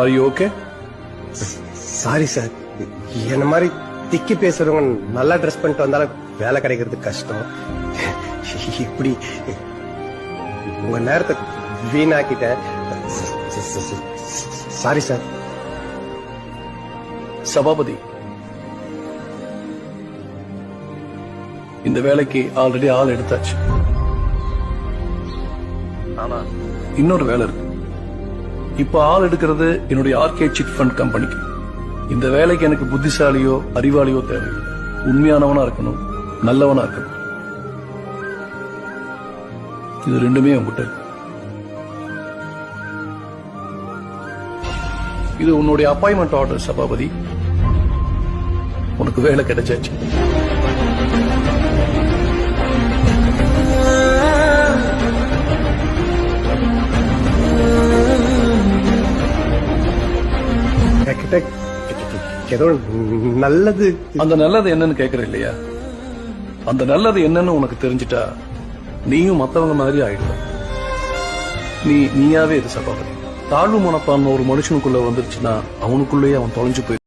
Are you okay sorry sir என்ன மாதிரி திக்கி பேசுறவங்க நல்லா ட்ரெஸ் பண்ணிட்டு வந்தாலும் வேலை கிடைக்கிறது கஷ்டம். இப்படி உங்க நேரத்தை வீணாக்கிட்டேன். சாரி சார் சபாபதி இந்த வேலைக்கு ஆல்ரெடி ஆள் எடுத்தாச்சு. ஆனா இன்னொரு வேலை இருக்கு. இப்ப ஆள் எடுக்கிறது என்னுடைய ஆர்கே சிட் ஃபண்ட் கம்பெனிக்கு. இந்த வேலைக்கு எனக்கு புத்திசாலியோ அறிவாளியோ தேவை. உண்மையானவனா இருக்கணும் நல்லவனா இருக்கணும். இது ரெண்டுமே உங்ககிட்ட இருக்கு. இது உன்னுடைய அப்பாயின்மெண்ட் ஆர்டர் சபாபதி. உனக்கு வேலை கிடைச்சாச்சு. ஏதோ நல்லது. அந்த நல்லது என்னன்னு கேக்குற இல்லையா? அந்த நல்லது என்னன்னு உனக்கு தெரிஞ்சிட்டா நீயும் மத்தவங்க மாதிரி ஆயிடுவ. நீ நீயாவே இது சபாபதி தாழ்வு மனப்பான்மை ஒரு மனுஷனுக்குள்ள வந்துருச்சுன்னா அவனுக்குள்ளேயே அவன் தொலைஞ்சு போய்